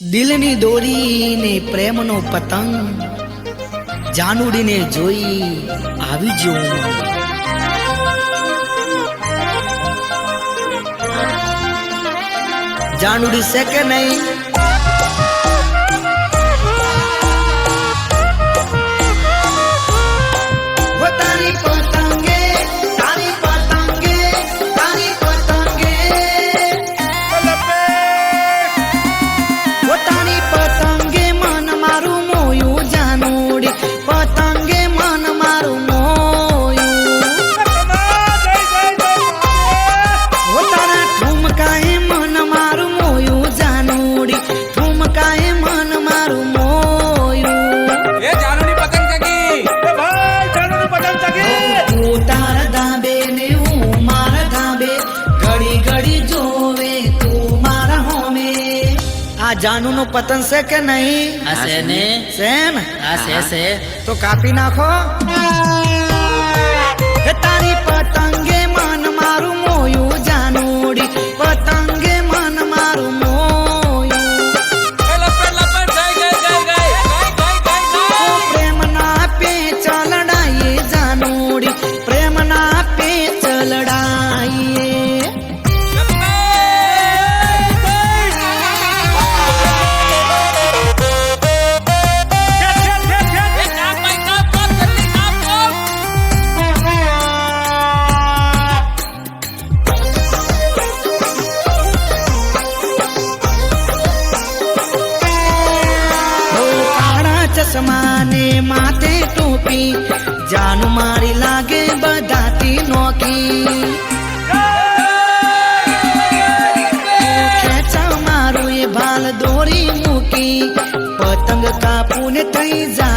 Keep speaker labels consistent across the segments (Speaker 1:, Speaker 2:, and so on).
Speaker 1: દિલની દોરી ને પ્રેમ નો પતંગ જાનુડી ને જોઈ આવી જો જાનુડી છે કે નહીં? આ જાનુ નું પતંગ છે કે નહીં?
Speaker 2: છે ને?
Speaker 1: છે ને? તો કાપી નાખો. ચશ્મા માથે ટોપી જાન મારી લાગે બધાતી નોકી ખેંચા મારું એ ભાલ દોરી મૂકી પતંગ કાપુને થઈ
Speaker 3: જા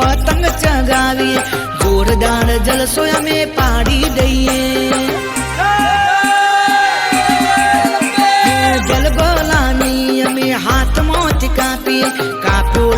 Speaker 3: પતંગ
Speaker 1: ચગાવીએ. જોરદાર જલસો અમે પાડી દઈએ. જલબલાની અમે હાથમાંથી કાપીએ. કાપો